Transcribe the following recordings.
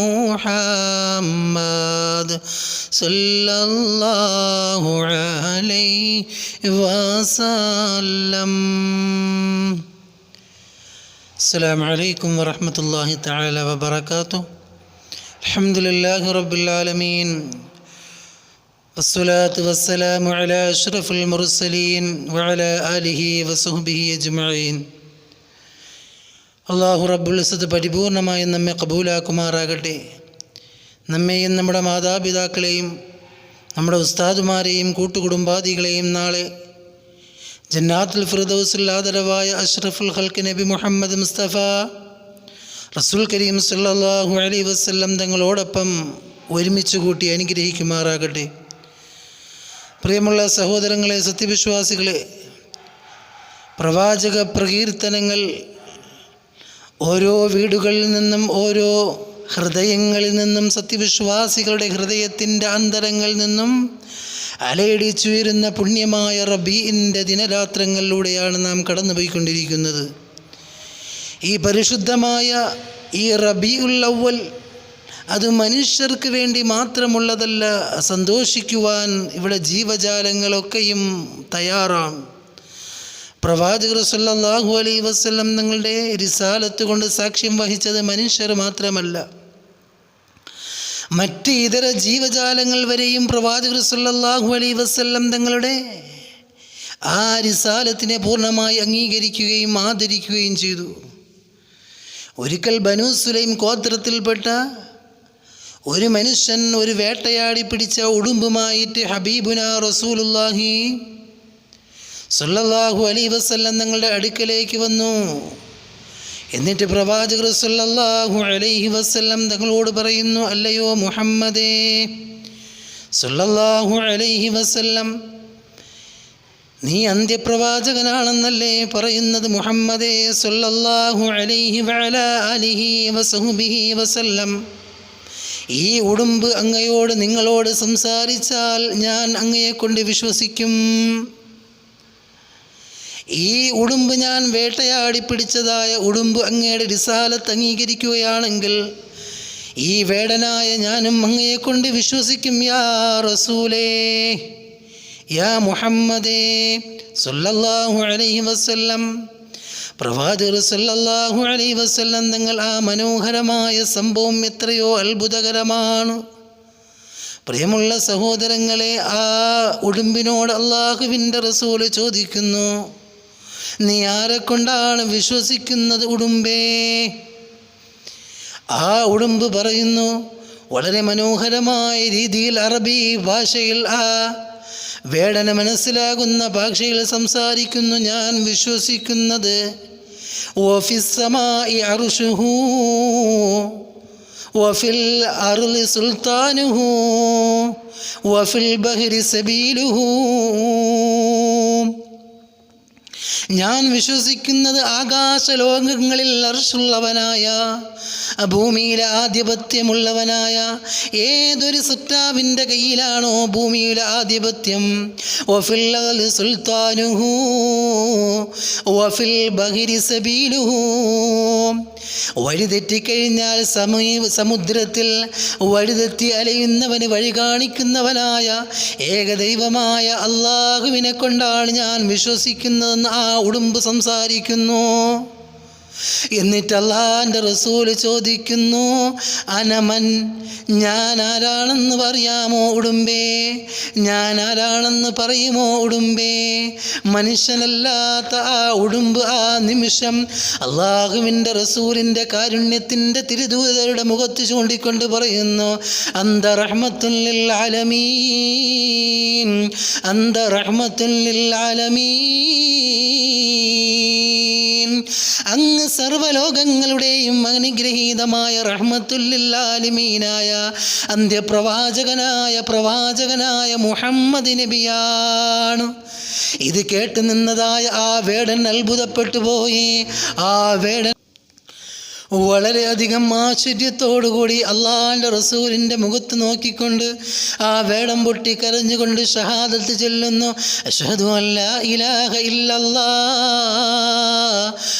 محمد صلى الله عليه وسلم. السلام عليكم ورحمة الله تعالى وبركاته. الحمد لله رب العالمين. والصلاة والسلام على أشرف المرسلين وعلى آله وصحبه أجمعين. അള്ളാഹു റബ്ബുലിസത്ത് പരിപൂർണമായും നമ്മെ കബൂലാക്കുമാറാകട്ടെ. നമ്മെയും നമ്മുടെ മാതാപിതാക്കളെയും നമ്മുടെ ഉസ്താദുമാരെയും കൂട്ടുകുടുംബാദികളെയും നാളെ ജന്നാത്തുൽ ഫിർദൗസിൽ ആദരവായ അഷ്റഫുൽ ഹൽക്ക് നബി മുഹമ്മദ് മുസ്തഫ റസൂൽ കരീം സല്ലാഹു അലൈഹി വസല്ലം തങ്ങളോടൊപ്പം ഒരുമിച്ച് കൂട്ടി അനുഗ്രഹിക്കുമാറാകട്ടെ. പ്രിയമുള്ള സഹോദരങ്ങളെ സത്യവിശ്വാസികളെ പ്രവാചക പ്രകീർത്തനങ്ങൾ ഓരോ വീടുകളിൽ നിന്നും ഓരോ ഹൃദയങ്ങളിൽ നിന്നും സത്യവിശ്വാസികളുടെ ഹൃദയത്തിന്റെ അന്തരങ്ങളിൽ നിന്നും അലയടിച്ചുയരുന്ന പുണ്യമായ റബീന്റെ ദിനരാത്രങ്ങളിലൂടെയാണ് നാം കടന്നുപോയിക്കൊണ്ടിരിക്കുന്നത്. ഈ പരിശുദ്ധമായ ഈ റബി ഉള്ളവൽ അത് മനുഷ്യർക്ക് വേണ്ടി മാത്രമുള്ളതല്ല സന്തോഷിക്കുവാൻ ഇവിടെ ജീവജാലങ്ങളൊക്കെയും തയ്യാറാണ്. പ്രവാചകർ സല്ലല്ലാഹു അലൈ വസല്ലം നിങ്ങളുടെ റിസാലത്ത് കൊണ്ട് സാക്ഷ്യം വഹിച്ചത് മനുഷ്യർ മാത്രമല്ല. മറ്റ് ഇതര ജീവജാലങ്ങൾ വരെയും പ്രവാചകർ സല്ലല്ലാഹു അലൈ വസല്ലം തങ്ങളുടെ ആ റിസാലത്തിനെ പൂർണമായി അംഗീകരിക്കുകയും ആദരിക്കുകയും ചെയ്തു. ഒരിക്കൽ ബനു സുലൈം ഗോത്രത്തിൽപ്പെട്ട ഒരു മനുഷ്യൻ ഒരു വേട്ടയാടി പിടിച്ച ഉടുമ്പുമായിട്ട് ഹബീബുന റസൂലുല്ലാഹി സല്ലല്ലാഹു അലൈ വസല്ലം നിങ്ങളുടെ അടുക്കലേക്ക് വന്നു. എന്നിട്ട് പ്രവാചകർ സല്ലല്ലാഹു അലൈഹി വസല്ലം തങ്ങളോട് പറയുന്നു അല്ലയോ മുഹമ്മദേ സല്ലല്ലാഹു അലൈഹി വസല്ലം നീ അന്ത്യപ്രവാചകനാണെന്നല്ലേ പറയുന്നത് മുഹമ്മദേ സല്ലല്ലാഹു അലൈഹി വഅല അലിഹി വസഹുബിഹി വസല്ലം. ഈ ഉടുമ്പ് അങ്ങയോട് നിങ്ങളോട് സംസാരിച്ചാൽ ഞാൻ അങ്ങയെക്കൊണ്ട് വിശ്വസിക്കും. ഈ ഉടുമ്പ് ഞാൻ വേട്ടയാടി പിടിച്ചതായ ഉടുമ്പ് അങ്ങയുടെ രിസാലത്ത് അംഗീകരിക്കുകയാണെങ്കിൽ ഈ വേടനായ ഞാനും അങ്ങയെ കൊണ്ട് വിശ്വസിക്കും യാ റസൂലേ യാ മുഹമ്മദേ സല്ലല്ലാഹു അലൈഹി വസല്ലം. പ്രവാചകർ സല്ലല്ലാഹു അലൈഹി വസല്ലം നിങ്ങൾ ആ മനോഹരമായ സംഭവം എത്രയോ അത്ഭുതകരമാണ്. പ്രിയമുള്ള സഹോദരങ്ങളെ ആ ഉടുമ്പിനോട് അള്ളാഹുവിന്റെ റസൂൽ ചോദിക്കുന്നു നീ ആരെ കൊണ്ടാണ് വിശ്വസിക്കുന്നത് ഉടുമ്പേ ആ ഉടുമ്പ് പറയുന്നു വളരെ മനോഹരമായ രീതിയിൽ അറബി ഭാഷയിൽ ആ വേടന മനസ്സിലാകുന്ന ഭാഷയിൽ സംസാരിക്കുന്നു ഞാൻ വിശ്വസിക്കുന്നത് ഓഫിസമായി അറുഷുഹൂ وفي الأرض سلطانه وفي البحر سبيله ഞാൻ വിശ്വസിക്കുന്നത് ആകാശലോകങ്ങളിൽ അർഷുള്ളവനായ ഭൂമിയിലെ ആധിപത്യമുള്ളവനായ ഏതൊരു സുറ്റാവിന്റെ കയ്യിലാണോ ഭൂമിയിലെ ആധിപത്യം? വഫിൽ സുൽത്താനുഹു ബഹിരി സബീലുഹു. വഴിതെറ്റിക്കഴിഞ്ഞാൽ സമീ സമുദ്രത്തിൽ വഴിതെറ്റി അലയുന്നവന് വഴി കാണിക്കുന്നവനായ ഏകദൈവമായ അള്ളാഹുവിനെ കൊണ്ടാണ് ഞാൻ വിശ്വസിക്കുന്നതെന്ന് ആ ഉടുമ്പ് സംസാരിക്കുന്നു. എന്നിട്ട് അള്ളാന്റെ റസൂൽ ചോദിക്കുന്നു അനമൻ ഞാൻ ആരാണെന്ന് പറയാമോ ഉടുമ്പേ? ഞാൻ ആരാണെന്ന് പറയുമോ ഉടുമ്പേ? മനുഷ്യനല്ലാത്ത ആ ഉടുമ്പ് ആ നിമിഷം അള്ളാഹുവിന്റെ റസൂലിന്റെ കാരുണ്യത്തിന്റെ തിരുദൂതരുടെ മുഖത്ത് ചൂണ്ടിക്കൊണ്ട് പറയുന്നു അന്ത റഹ്മത്തുല്ലിൽ ആലമീൻ അന്ത റഹ്മത്തുല്ലിൽ ആലമീൻ. അങ്ങ് സർവലോകങ്ങളുടെയും അനുഗ്രഹീതമായ റഹ്മത്തുല്ലാലിമീനായ അന്ത്യപ്രവാചകനായ പ്രവാചകനായ മുഹമ്മദ് നബിയാണ്. ഇത് കേട്ടു നിന്നതായ ആ വേടൻ അത്ഭുതപ്പെട്ടു പോയി. ആ വേടൻ വളരെയധികം ആശ്ചര്യത്തോടുകൂടി അള്ളാഹിന്റെ റസൂലിന്റെ മുഖത്ത് നോക്കിക്കൊണ്ട് ആ വേടം പൊട്ടി കരഞ്ഞുകൊണ്ട് ഷഹാദത്ത് ചെല്ലുന്നു. അഷ്ഹദു ഇലാഹ ഇല്ലല്ലാ.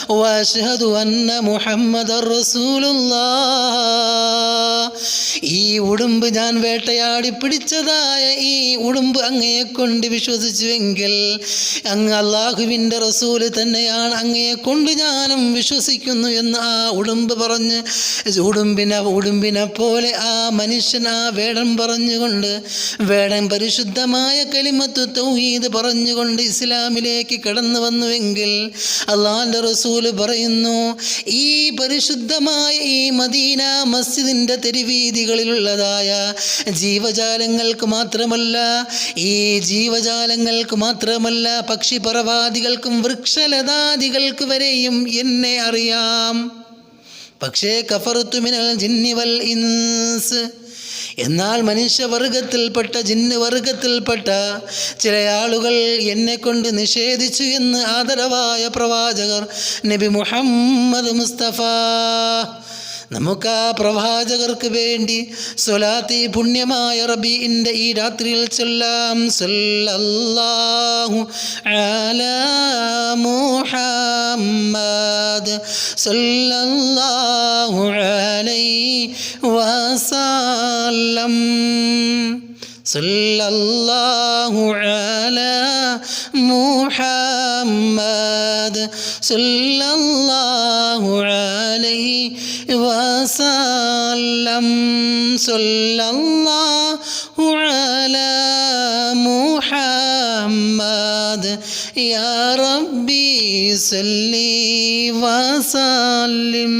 وأشهد أن محمد رسول الله. ഈ ഉടുമ്പ് ഞാൻ വേട്ടയാടി പിടിച്ചതായ ഈ ഉടുമ്പ് അങ്ങയെ കൊണ്ട് വിശ്വസിച്ചുവെങ്കിൽ അങ്ങ് അള്ളാഹുവിന്റെ റസൂൽ തന്നെയാണ് അങ്ങയെ കൊണ്ട് ഞാനും വിശ്വസിക്കുന്നു എന്ന് ആ ഉടുമ്പ് പറഞ്ഞ് ഉടുമ്പിനെ ഉടുമ്പിനെ പോലെ ആ മനുഷ്യൻ ആ വേടൻ പറഞ്ഞുകൊണ്ട് വേടം പരിശുദ്ധമായ കലിമത്ത് തൗഹീദ് പറഞ്ഞുകൊണ്ട് ഇസ്ലാമിലേക്ക് കടന്നു വന്നുവെങ്കിൽ അള്ളാഹിന്റെ റസൂൽ പറയുന്നു ഈ പരിശുദ്ധമായ ഈ മദീന മസ്ജിദിന്റെ തെരുവീതികളിലുള്ളതായ ജീവജാലങ്ങൾക്ക് മാത്രമല്ല ഈ ജീവജാലങ്ങൾക്ക് മാത്രമല്ല പക്ഷിപറവാദികൾക്കും വൃക്ഷലതാദികൾക്ക് വരെയും എന്നെ അറിയാം. പക്ഷേ കഫറുത്തുമിനൽ ജിന്നിവൽ ഇൻസ് എന്നാൽ മനുഷ്യവർഗത്തിൽപ്പെട്ട ജിന്ന് വർഗത്തിൽപ്പെട്ട ചില ആളുകൾ എന്നെ കൊണ്ട് നിഷേധിച്ചു എന്ന് ആദരവായ പ്രവാചകർ നബി മുഹമ്മദ് മുസ്തഫ നമുക്ക് ആ പ്രവാചകർക്ക് വേണ്ടി സ്വലാത്തി പുണ്യമായ റബീന്റെ ഈ രാത്രിയിൽ ചൊല്ലാം. സല്ലല്ലാഹു അലാ മുഹമ്മദ് സല്ലല്ലാഹു അലൈഹി വസല്ലം. സല്ലല്ലാഹു അലാ മുഹമ്മദ് സല്ലല്ലാഹു അലൈഹി വസല്ലം സല്ലല്ലാഹു അലാ മുഹമ്മദ് യാ റബ്ബി സല്ലി വസല്ലിം